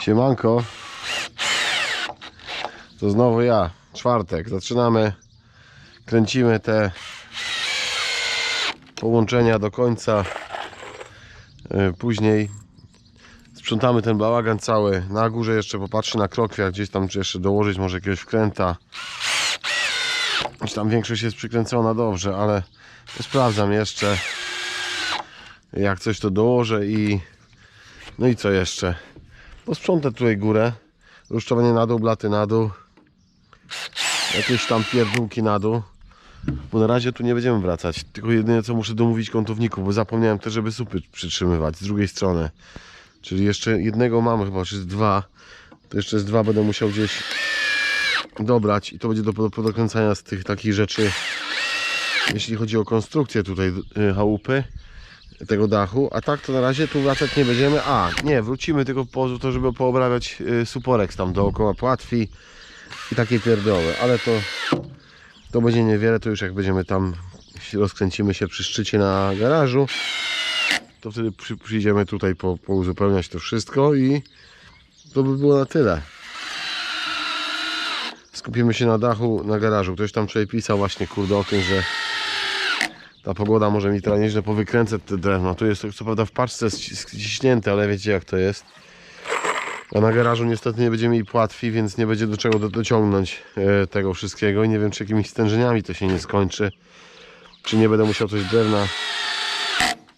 Siemanko. To znowu ja. Czwartek. Zaczynamy. Kręcimy te połączenia do końca. Yy, Później sprzątamy ten bałagan cały. Na górze jeszcze popatrzy na krokwiach. Gdzieś tam czy jeszcze dołożyć może jakiegoś wkręta. Choć tam większość jest przykręcona dobrze, ale sprawdzam jeszcze. Jak coś to dołożę i no i co jeszcze? Posprzątę tutaj górę. Rusztowanie na dół, blaty na dół. Jakieś tam pierdółki na dół. Bo na razie tu nie będziemy wracać. Tylko jedyne co muszę domówić kątowników, bo zapomniałem też, żeby supy przytrzymywać z drugiej strony. Czyli jeszcze jednego mamy chyba, czy z dwa. To jeszcze z dwa będę musiał gdzieś dobrać i to będzie do, do z tych takich rzeczy. Jeśli chodzi o konstrukcję tutaj y, chałupy tego dachu, a tak to na razie tu wracać nie będziemy. A, nie, wrócimy tylko po to, żeby poobrabiać y, suporeks tam dookoła płatwi i takie pierdoły, ale to to będzie niewiele, to już jak będziemy tam rozkręcimy się przy szczycie na garażu, to wtedy przy, przyjdziemy tutaj po, pouzupełniać to wszystko i to by było na tyle. Skupimy się na dachu, na garażu. Ktoś tam wczoraj pisał właśnie kurde o tym, że ta pogoda może mi teraz nieźle powykręcać te drewno. Tu jest co prawda w paczce ściśnięte, ale wiecie jak to jest. A na garażu niestety nie będziemy mieli płatwi, więc nie będzie do czego do, dociągnąć e, tego wszystkiego i nie wiem czy jakimiś stężeniami to się nie skończy. Czy nie będę musiał coś drewna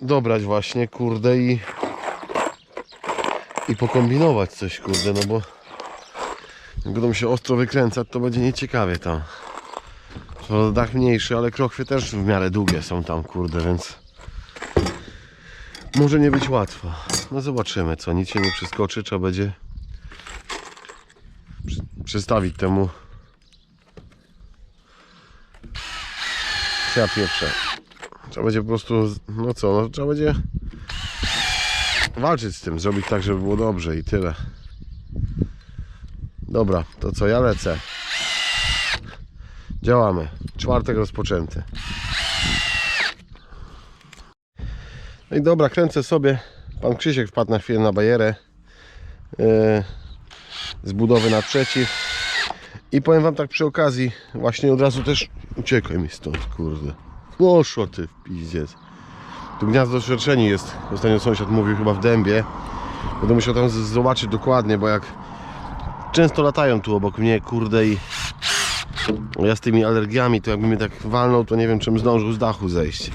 dobrać właśnie, kurde i i pokombinować coś, kurde, no bo jak będą się ostro wykręcać, to będzie nieciekawie tam. To dach mniejszy, ale krokwie też w miarę długie są tam, kurde, więc może nie być łatwo. No zobaczymy, co, nic się nie przeskoczy, trzeba będzie przy, przystawić temu ja pieprzę. Trzeba będzie po prostu, no co, no trzeba będzie walczyć z tym, zrobić tak, żeby było dobrze i tyle. Dobra, to co, ja lecę. Działamy. Czwartek rozpoczęty. No i dobra, kręcę sobie. Pan Krzysiek wpadł na chwilę na bajerę yy, z budowy naprzeciw. I powiem wam tak przy okazji, właśnie od razu też uciekaj mi stąd, kurde. Poszło ty w pizdziec. Tu gniazdo szerszeni jest. Ostatnio sąsiad mówił chyba w dębie. Będę musiał tam zobaczyć dokładnie, bo jak często latają tu obok mnie, kurde i ja z tymi alergiami, to jakby mnie tak walnął, to nie wiem czym zdążył z dachu zejść.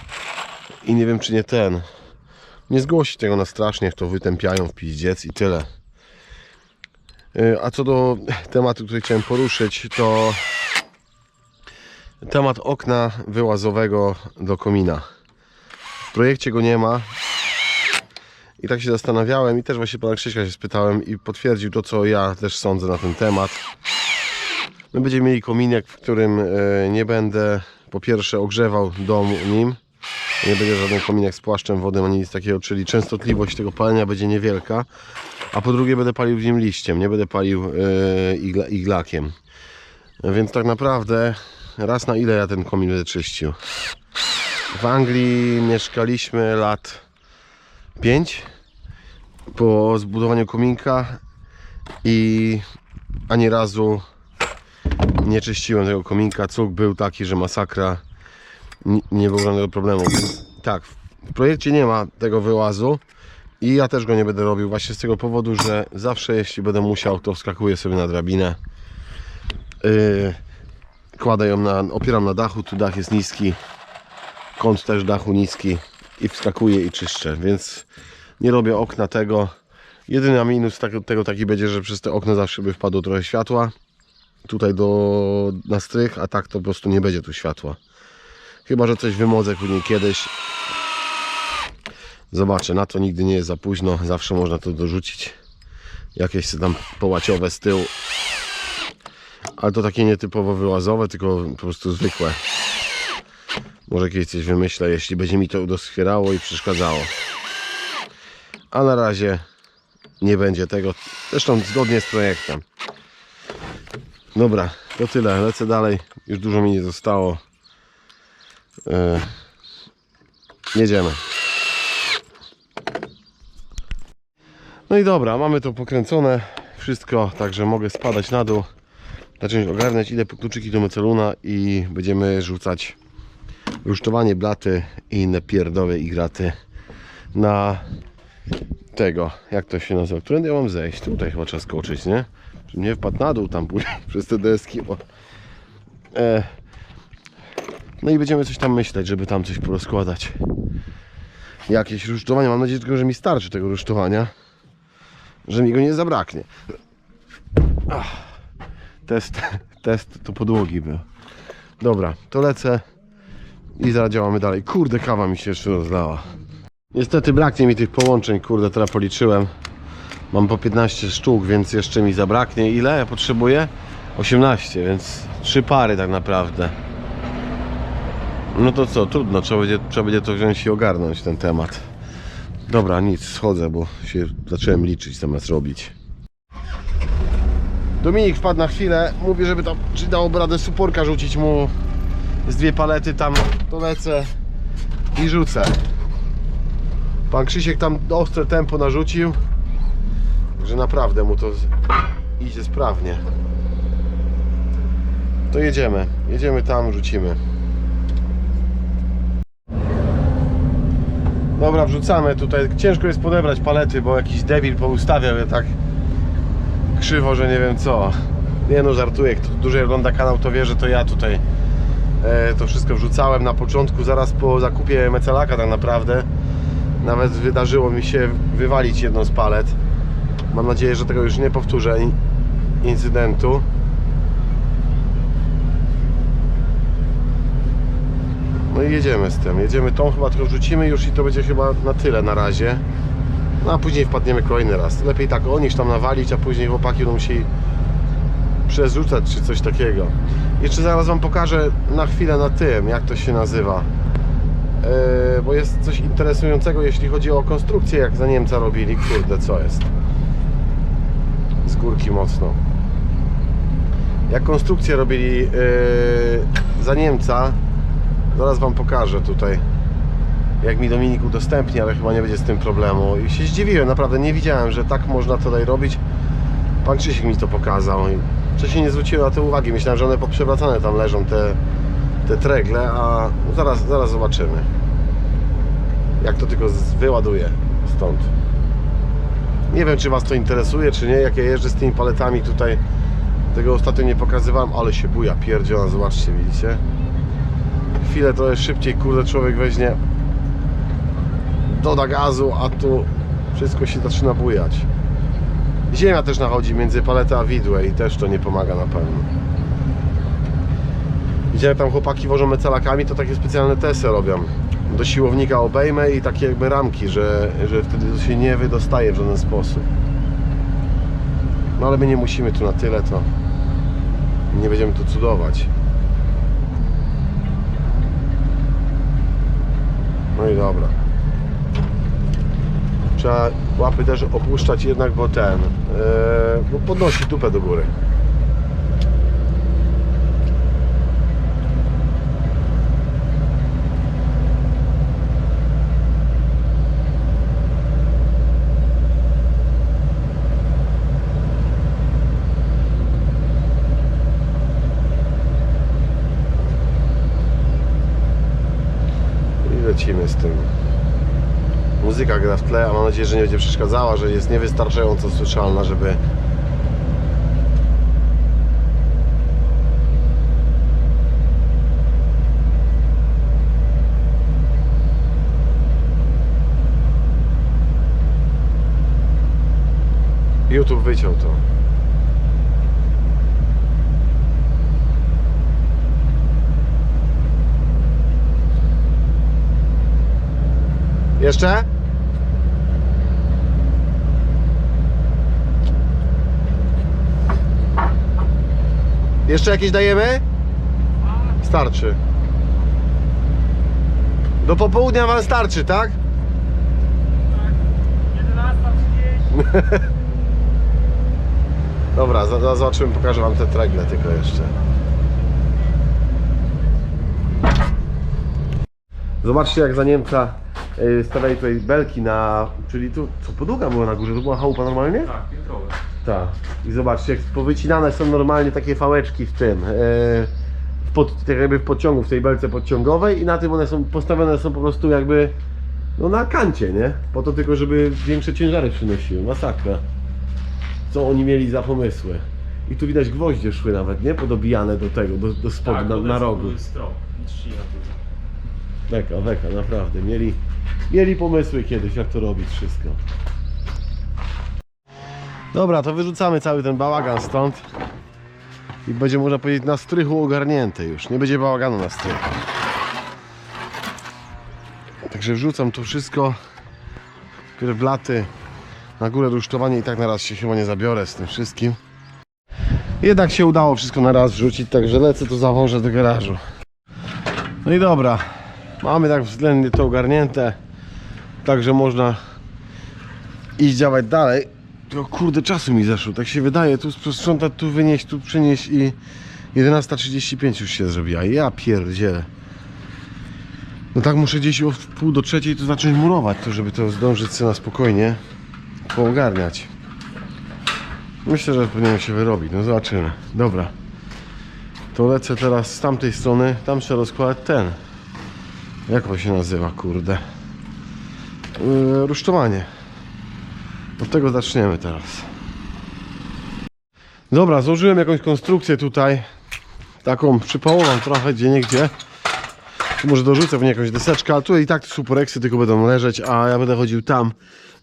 I nie wiem czy nie ten. Nie zgłosi tego na strasznie, to wytępiają w pizdziec i tyle. Yy, A co do tematu, który chciałem poruszyć, to temat okna wyłazowego do komina. W projekcie go nie ma. I tak się zastanawiałem i też właśnie pana Krzyśka się spytałem i potwierdził to, co ja też sądzę na ten temat. My będziemy mieli kominek, w którym e, nie będę po pierwsze ogrzewał dom nim. Nie będzie żaden kominek z płaszczem wody ani nic takiego, czyli częstotliwość tego palenia będzie niewielka. A po drugie będę palił w nim liściem, nie będę palił e, igla, iglakiem. Więc tak naprawdę raz na ile ja ten komin będę czyścił. W Anglii mieszkaliśmy lat 5 po zbudowaniu kominka i ani razu nie czyściłem tego kominka. Cuk był taki, że masakra. Ni- Nie było żadnego problemu. Tak, w projekcie nie ma tego wyłazu i ja też go nie będę robił właśnie z tego powodu, że zawsze jeśli będę musiał, to wskakuję sobie na drabinę. Yy, kładę ją na, opieram na dachu, tu dach jest niski, kąt też dachu niski i wskakuję i czyszczę, więc nie robię okna tego. Jedyny minus tego, tego taki będzie, że przez te okno zawsze by wpadło trochę światła tutaj do, na strych, a tak to po prostu nie będzie tu światła. Chyba, że coś wymodzę później kiedyś. Zobaczę, na to nigdy nie jest za późno, zawsze można to dorzucić. Jakieś tam połaciowe z tyłu. Ale to takie nietypowo wyłazowe, tylko po prostu zwykłe. Może kiedyś coś wymyślę, jeśli będzie mi to doskwierało i przeszkadzało. A na razie nie będzie tego. Zresztą zgodnie z projektem. Dobra, to tyle. Lecę dalej. Już dużo mi nie zostało. Yy, jedziemy. No i dobra, mamy to pokręcone, wszystko, także mogę spadać na dół, zacząć ogarniać, po kluczyki do meceluna i będziemy rzucać rusztowanie blaty i inne pierdowe i graty na tego, jak to się nazywa, którędy ja mam zejść? Tutaj chyba trzeba skoczyć, nie? Nie wpadł na dół tam później przez te deski, bo... E... No i będziemy coś tam myśleć, żeby tam coś porozkładać. Jakieś rusztowanie, mam nadzieję tylko, że mi starczy tego rusztowania, że mi go nie zabraknie. Ach. Test, test to podłogi był. Dobra, to lecę i zaraz dalej. Kurde, kawa mi się jeszcze rozlała. Niestety braknie mi tych połączeń, kurde, teraz policzyłem. Mam po 15 sztuk, więc jeszcze mi zabraknie. Ile ja potrzebuję? 18, więc trzy pary tak naprawdę. No to co, trudno, trzeba będzie, trzeba będzie to wziąć i ogarnąć ten temat. Dobra, nic, schodzę, bo się zacząłem liczyć zamiast robić. Dominik wpadł na chwilę, mówi, żeby tam, czy dałoby radę suporka rzucić mu z dwie palety tam, to lecę i rzucę. Pan Krzysiek tam ostre tempo narzucił, że naprawdę mu to idzie sprawnie. To jedziemy, jedziemy tam, rzucimy. Dobra, wrzucamy tutaj. Ciężko jest podebrać palety, bo jakiś debil poustawiał je tak krzywo, że nie wiem co. Nie no, żartuję. Kto dłużej ogląda kanał, to wie, że to ja tutaj e, to wszystko wrzucałem na początku, zaraz po zakupie mecelaka tak naprawdę. Nawet wydarzyło mi się wywalić jedną z palet. Mam nadzieję, że tego już nie powtórzę in- incydentu. No i jedziemy z tym. Jedziemy tą chyba tylko wrzucimy już i to będzie chyba na tyle na razie. No a później wpadniemy kolejny raz. Lepiej tak o niż tam nawalić, a później chłopaki będą musieli przerzucać czy coś takiego. Jeszcze zaraz Wam pokażę na chwilę na tym, jak to się nazywa. Yy, bo jest coś interesującego, jeśli chodzi o konstrukcję, jak za Niemca robili. Kurde, co jest? Z górki mocno. Jak konstrukcję robili yy, za Niemca, zaraz Wam pokażę tutaj. Jak mi Dominik udostępni, ale chyba nie będzie z tym problemu. I się zdziwiłem, naprawdę nie widziałem, że tak można tutaj robić. Pan Krzysiek mi to pokazał. Wcześniej nie zwróciłem na to uwagi. Myślałem, że one poprzewracane tam leżą, te, te tregle, a zaraz, zaraz zobaczymy. Jak to tylko wyładuję stąd. Nie wiem, czy Was to interesuje, czy nie. Jak ja jeżdżę z tymi paletami tutaj, tego ostatnio nie pokazywałem, ale się buja pierdziona, zobaczcie, widzicie? Chwilę trochę szybciej, kurde, człowiek weźmie doda gazu, a tu wszystko się zaczyna bujać. Ziemia też nachodzi między paletę a widłę i też to nie pomaga na pewno. Widziałem tam chłopaki wożą mecelakami, to takie specjalne tesy robią. Do siłownika obejmę i takie jakby ramki, że, że wtedy to się nie wydostaje w żaden sposób. No ale my nie musimy tu na tyle, to nie będziemy tu cudować. No i dobra. Trzeba łapy też opuszczać jednak, bo ten, yy, bo podnosi dupę do góry. I lecimy z tym. Muzyka gra w tle, a mam nadzieję, że nie będzie przeszkadzała, że jest niewystarczająco słyszalna, żeby YouTube wyciął to. Jeszcze? Jeszcze jakieś dajemy? Starczy. Do popołudnia wam starczy, tak? 11.30. Dobra, zobaczymy, pokażę wam te tregle tylko jeszcze. Zobaczcie jak za Niemca Yy, stawiali tutaj belki na, czyli tu, co podługa była na górze, to była chałupa normalnie? Tak, piętrowe. Tak. I zobaczcie, jak powycinane są normalnie takie fałeczki w tym, yy, w pod, tak jakby w podciągu, w tej belce podciągowej i na tym one są postawione są po prostu jakby no na kancie, nie? Po to tylko, żeby większe ciężary przynosiły. Masakra. Co oni mieli za pomysły. I tu widać gwoździe szły nawet, nie? Podobijane do tego, do, do spodu, tak, na, na rogu. Weka, weka, naprawdę. Mieli, mieli pomysły kiedyś, jak to robić wszystko. Dobra, to wyrzucamy cały ten bałagan stąd. I będzie, można powiedzieć, na strychu ogarnięte już. Nie będzie bałaganu na strychu. Także wrzucam to wszystko. Pierw blaty. Na górę rusztowanie i tak na raz się chyba nie zabiorę z tym wszystkim. Jednak się udało wszystko na raz wrzucić, także lecę to zawożę do garażu. No i dobra, Mamy tak względnie to ogarnięte, także można iść działać dalej. Tylko kurde czasu mi zeszło, tak się wydaje, tu sprzątać, tu wynieść, tu przynieść i 11.35 już się zrobiła. Ja pierdzielę. No tak muszę gdzieś o pół do trzeciej to zacząć murować, to żeby to zdążyć na spokojnie poogarniać. Myślę, że powinienem się wyrobić, no zobaczymy. Dobra. To lecę teraz z tamtej strony, tam trzeba rozkładać ten. Jak to się nazywa, kurde? Yy, rusztowanie. Od tego zaczniemy teraz. Dobra, złożyłem jakąś konstrukcję tutaj. Taką przypałową trochę gdzie niegdzie. Tu może dorzucę w nie jakąś deseczkę, ale tutaj i tak suporeksy tylko będą leżeć, a ja będę chodził tam.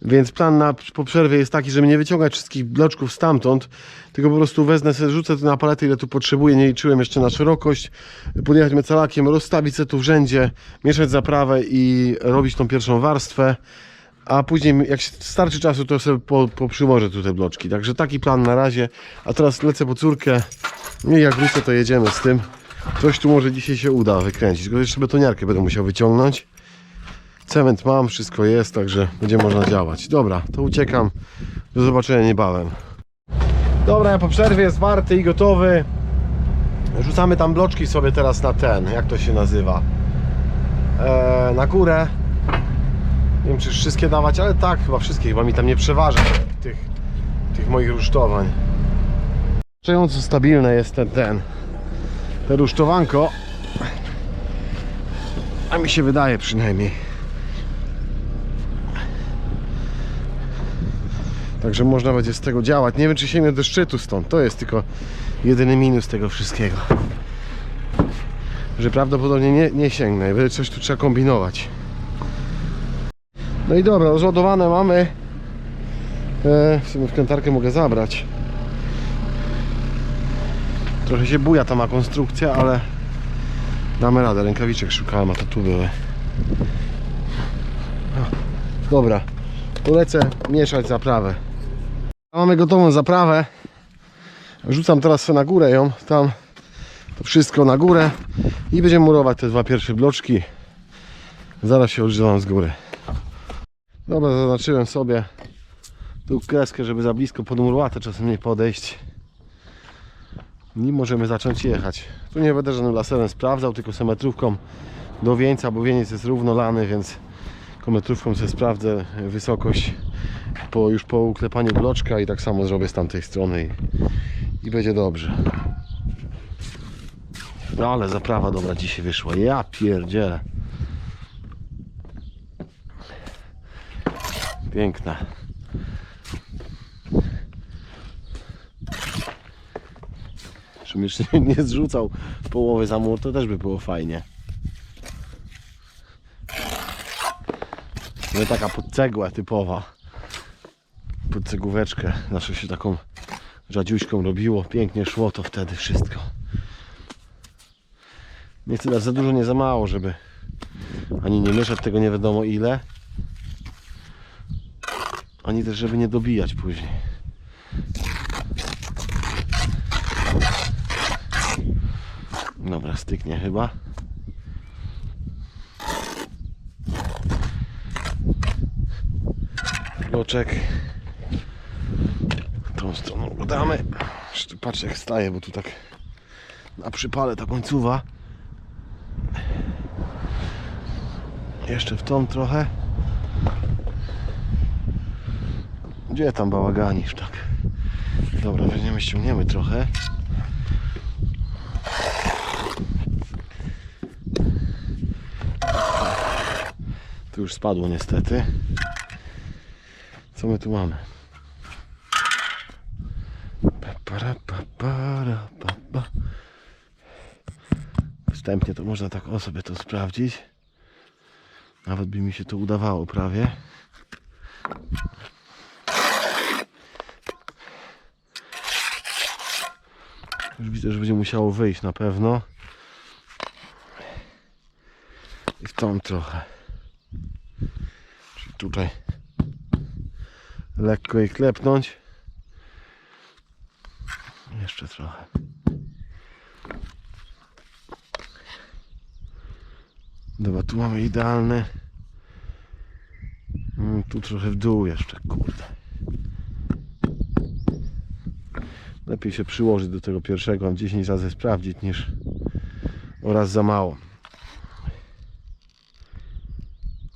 Więc plan na, po przerwie jest taki, żeby nie wyciągać wszystkich bloczków stamtąd, tylko po prostu wezmę sobie, rzucę tu na paletę ile tu potrzebuję, nie liczyłem jeszcze na szerokość, podjechać mecalakiem, rozstawić sobie tu w rzędzie, mieszać zaprawę i robić tą pierwszą warstwę, a później jak się starczy czasu, to sobie po, poprzyłożę tu te bloczki. Także taki plan na razie, a teraz lecę po córkę No i jak wrócę to jedziemy z tym. Coś tu może dzisiaj się uda wykręcić, tylko jeszcze betoniarkę będę musiał wyciągnąć. Cement mam, wszystko jest, także będzie można działać. Dobra, to uciekam. Do zobaczenia niebawem. Dobra, ja po przerwie jest warty i gotowy. Rzucamy tam bloczki sobie teraz na ten, jak to się nazywa? Eee, na górę. Nie wiem czy wszystkie dawać, ale tak, chyba wszystkie, chyba mi tam nie przeważa tych, tych moich rusztowań. Wystarczająco stabilne jest ten, ten, te rusztowanko. A mi się wydaje przynajmniej. Także można będzie z tego działać. Nie wiem czy sięgnę do szczytu stąd. To jest tylko jedyny minus tego wszystkiego. Że prawdopodobnie nie, nie sięgnę. Będzie coś tu trzeba kombinować. No i dobra, rozładowane mamy. E, w sumie wkrętarkę mogę zabrać. Trochę się buja ta ma konstrukcja, ale damy radę. Rękawiczek szukałem, a to tu były. Dobra, polecę mieszać zaprawę. Mamy gotową zaprawę. Rzucam teraz na górę ją, tam to wszystko na górę i będziemy murować te dwa pierwsze bloczki. Zaraz się odżywam z góry. Dobra, zaznaczyłem sobie tu kreskę, żeby za blisko pod murłatę czasem nie podejść. I możemy zacząć jechać. Tu nie będę żadnym laserem sprawdzał, tylko sobie metrówką do wieńca, bo wieniec jest równo lany, więc tylko metrówką sobie sprawdzę wysokość po, już po uklepaniu bloczka i tak samo zrobię z tamtej strony i, i będzie dobrze. No ale zaprawa dobra dzisiaj wyszła. Ja pierdzielę. Piękna. Żebym jeszcze nie, zrzucał połowy za mur, to też by było fajnie. No taka podcegła typowa. Pod cegóweczkę. Zawsze się taką rzadziuśką robiło. Pięknie szło to wtedy wszystko. Nie chcę dać za dużo, nie za mało, żeby ani nie mieszać tego nie wiadomo ile. Ani też, żeby nie dobijać później. Dobra, styknie chyba. Bloczek. Tą stroną go damy. Jeszcze Patrz jak staje, bo tu tak na przypale ta końcowa. Jeszcze w tą trochę. Gdzie tam bałaganisz tak? Dobra, weźmiemy, ściągniemy trochę. Tu już spadło niestety. Co my tu mamy? Wstępnie to można tak o sobie to sprawdzić. Nawet by mi się to udawało prawie. Już widzę, że będzie musiało wyjść na pewno. I w tą trochę. Czyli tutaj lekko jej klepnąć. Jeszcze trochę. Dobra, tu mamy idealne. Mm, Tu trochę w dół jeszcze, kurde. Lepiej się przyłożyć do tego pierwszego, mam 10 razy sprawdzić niż oraz za mało.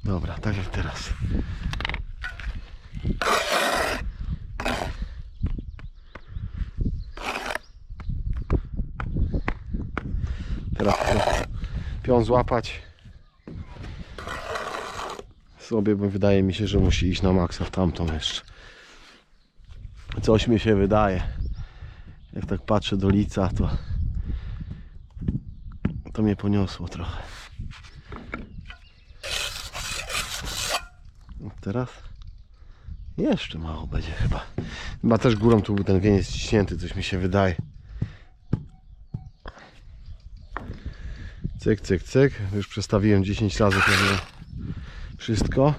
Dobra, tak jak teraz. Teraz pion złapać sobie, bo wydaje mi się, że musi iść na maksa w tamtą jeszcze. Coś mi się wydaje. Jak tak patrzę do lica, to to mnie poniosło trochę. Teraz jeszcze mało będzie chyba. Chyba też górą tu był ten wieniec ściśnięty, coś mi się wydaje. Cyk, cyk, cyk. Już przestawiłem 10 razy pewnie wszystko.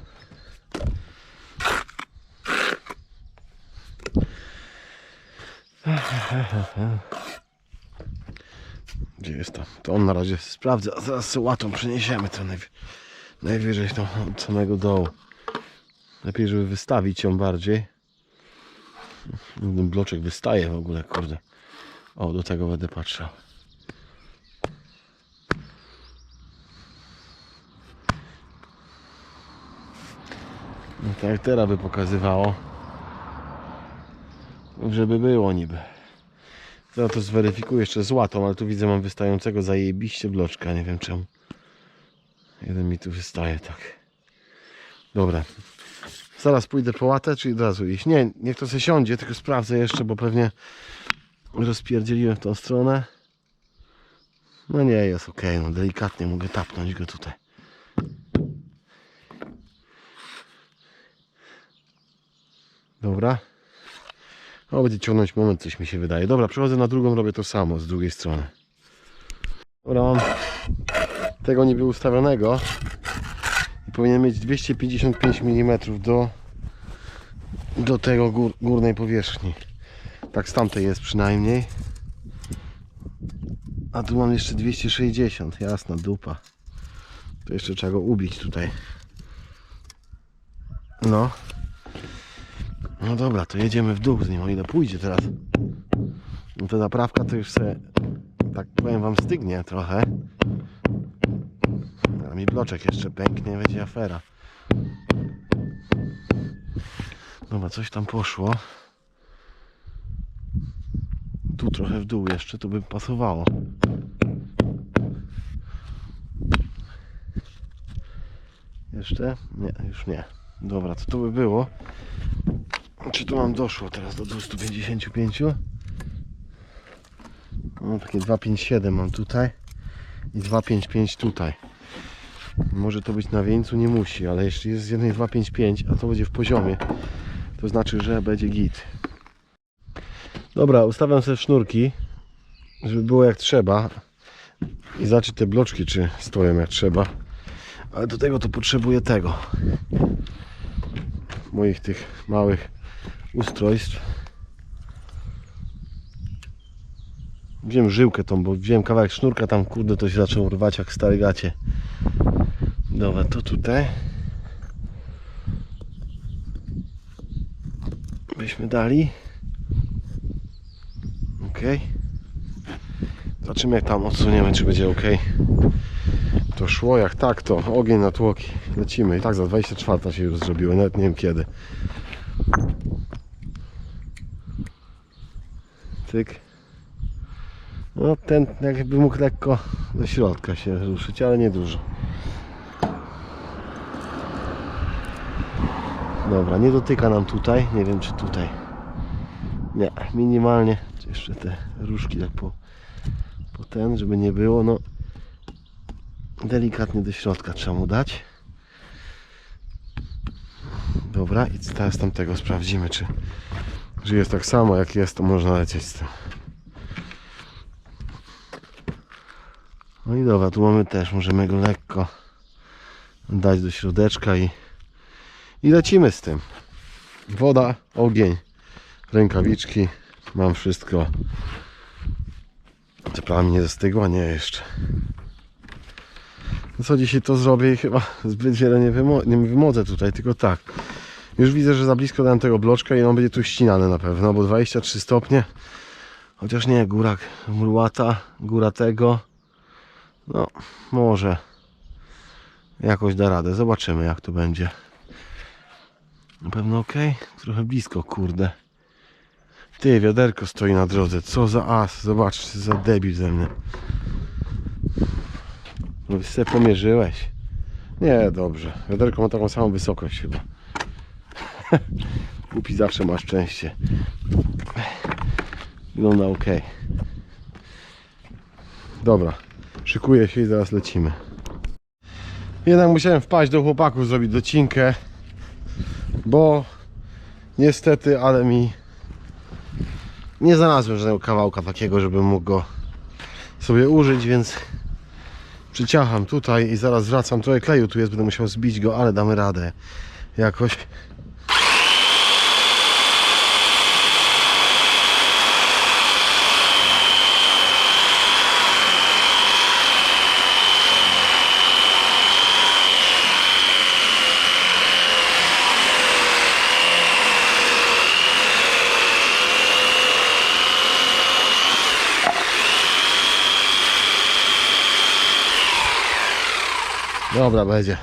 Gdzie jest to? To on na razie sprawdza, a zaraz łatą przeniesiemy to najwy... najwyżej to od samego dołu. Lepiej, żeby wystawić ją bardziej. Ten bloczek wystaje w ogóle, kurde. O, do tego będę patrzył. No tak teraz by pokazywało. Żeby było niby. Zaraz to zweryfikuję jeszcze z łatą, ale tu widzę mam wystającego zajebiście bloczka, nie wiem czemu. Jeden mi tu wystaje tak. Dobra. Zaraz pójdę po łatę, czy od razu iść? Nie, niech to se siądzie, tylko sprawdzę jeszcze, bo pewnie rozpierdzieliłem w tą stronę. No nie, jest ok, no delikatnie mogę tapnąć go tutaj. Dobra. O, będzie ciągnąć moment, coś mi się wydaje. Dobra, przechodzę na drugą, robię to samo z drugiej strony. Dobra, mam tego niby ustawionego i powinien mieć 255 mm do, do tego gór, górnej powierzchni. Tak z tamtej jest przynajmniej. A tu mam jeszcze 260, jasna dupa. To jeszcze trzeba go ubić tutaj. No. No dobra, to jedziemy w dół z nim, o ile pójdzie teraz. No ta naprawka to już se, tak powiem wam, stygnie trochę. A mi bloczek jeszcze pęknie, będzie afera. Dobra, coś tam poszło. Tu trochę w dół jeszcze, tu by pasowało. Jeszcze? Nie, już nie. Dobra, to to by było. Czy tu mam doszło teraz do 255? No takie 257 mam tutaj i 255 tutaj. Może to być na wieńcu, nie musi, ale jeśli jest z jednej 255, a to będzie w poziomie, to znaczy, że będzie git. Dobra, ustawiam sobie sznurki, żeby było jak trzeba i zobaczyć te bloczki, czy stoją jak trzeba. Ale do tego to potrzebuję tego. Moich tych małych ustrojstw. Wziąłem żyłkę tą, bo wziąłem kawałek sznurka, tam kurde to się zaczął rwać jak stare gacie. Dobra, to tutaj. Byśmy dali. Ok. Zobaczymy jak tam odsuniemy, czy będzie ok. To szło jak tak, to ogień na tłoki. Lecimy i tak za 24 się już zrobiło, nawet nie wiem kiedy. Tyk. No ten jakby mógł lekko do środka się ruszyć, ale nie dużo. Dobra, nie dotyka nam tutaj, nie wiem czy tutaj. Nie, minimalnie. Jeszcze te różki tak po, po ten, żeby nie było, no delikatnie do środka trzeba mu dać. Dobra, i teraz tamtego sprawdzimy, czy, czy jest tak samo, jak jest, to można lecieć z tym. No i dobra, tu mamy też, możemy go lekko dać do środeczka i, i lecimy z tym. Woda, ogień, rękawiczki, mam wszystko. Prawie mi nie zastygła? Nie jeszcze. No co dzisiaj to zrobię i chyba zbyt wiele nie, wymo- nie wymodzę tutaj, tylko tak. Już widzę, że za blisko dałem tego bloczka i on będzie tu ścinany na pewno, bo 23 stopnie. Chociaż nie, góra murłata, góra tego. No, może jakoś da radę. Zobaczymy jak to będzie. Na pewno ok? Trochę blisko, kurde. Ty, wiaderko stoi na drodze. Co za as. Zobacz, za debil ze mnie. No se pomierzyłeś. Nie, dobrze. Wiaderko ma taką samą wysokość chyba. Głupi zawsze ma szczęście. Wygląda ok. Dobra. Szykuję się i zaraz lecimy. Jednak musiałem wpaść do chłopaków, zrobić docinkę. Bo niestety, ale mi nie znalazłem żadnego kawałka takiego, żebym mógł go sobie użyć, więc przyciacham tutaj i zaraz wracam. Trochę kleju tu jest, będę musiał zbić go, ale damy radę jakoś. Dobra, będzie.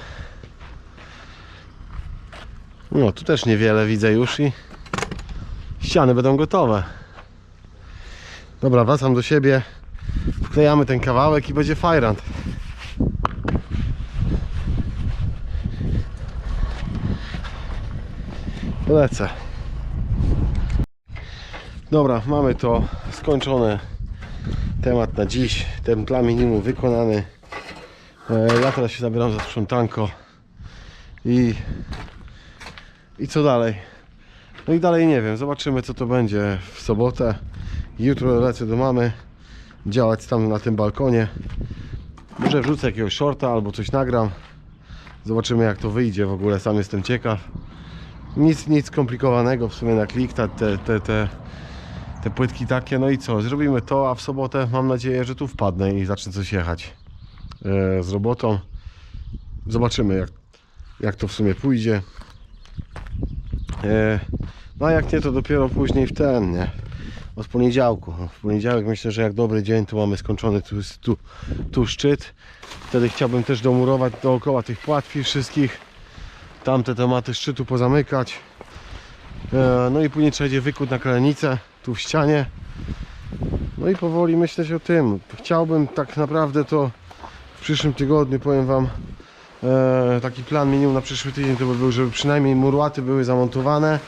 No, tu też niewiele widzę już i ściany będą gotowe. Dobra, wracam do siebie. Wklejamy ten kawałek i będzie fajrant. Lecę. Dobra, mamy to skończone. Temat na dziś. Ten plan minimum wykonany. E, Ja teraz się zabieram za sprzątanko i i co dalej? No i dalej nie wiem, zobaczymy co to będzie w sobotę. Jutro lecę do mamy działać tam na tym balkonie. Może wrzucę jakiegoś shorta albo coś nagram. Zobaczymy jak to wyjdzie w ogóle, sam jestem ciekaw. Nic, nic skomplikowanego w sumie na klik, te, te, te, te, płytki takie. No i co, zrobimy to, a w sobotę mam nadzieję, że tu wpadnę i zacznę coś jechać z robotą. Zobaczymy jak, jak to w sumie pójdzie. E, no a jak nie to dopiero później w ten, nie? Od poniedziałku. W poniedziałek myślę, że jak dobry dzień to mamy skończony tu, tu, tu szczyt. Wtedy chciałbym też domurować dookoła tych płatwi wszystkich. Tamte tematy szczytu pozamykać. E, no i później trzeba będzie wykuć na kalenicę tu w ścianie. No i powoli myśleć o tym. Chciałbym tak naprawdę to w przyszłym tygodniu powiem Wam e, taki plan minimum na przyszły tydzień to by był, żeby przynajmniej murłaty były zamontowane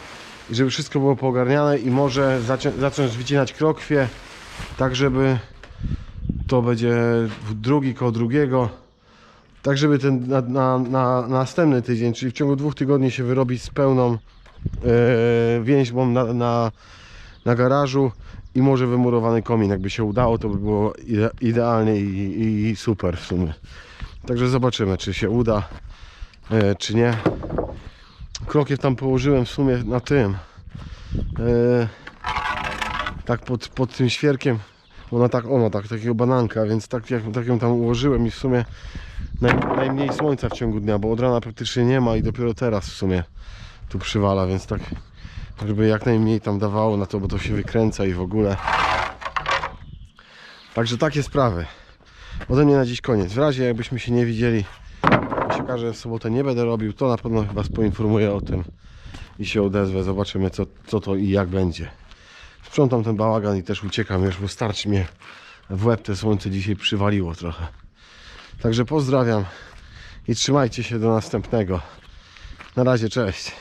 i żeby wszystko było poogarniane i może zacząć wycinać krokwie tak żeby to będzie drugi koło drugiego tak żeby ten na, na, na następny tydzień, czyli w ciągu dwóch tygodni się wyrobić z pełną e, więźbą na, na, na garażu i może wymurowany komin. Jakby się udało, to by było ide, idealnie i, i super w sumie. Także zobaczymy, czy się uda, e, czy nie. Krokiew tam położyłem w sumie na tym. E, tak pod, pod tym świerkiem. Ona tak, ona tak, takiego bananka, więc tak, jak, tak ją tam ułożyłem i w sumie naj, najmniej słońca w ciągu dnia, bo od rana praktycznie nie ma i dopiero teraz w sumie tu przywala, więc tak żeby jak najmniej tam dawało na to, bo to się wykręca i w ogóle. Także takie sprawy. Ode mnie na dziś koniec. W razie jakbyśmy się nie widzieli, się okaże, że w sobotę nie będę robił, to na pewno Was poinformuję o tym i się odezwę. Zobaczymy co, co to i jak będzie. Sprzątam ten bałagan i też uciekam już, bo starczy mnie w łeb te słońce dzisiaj przywaliło trochę. Także pozdrawiam i trzymajcie się do następnego. Na razie, cześć.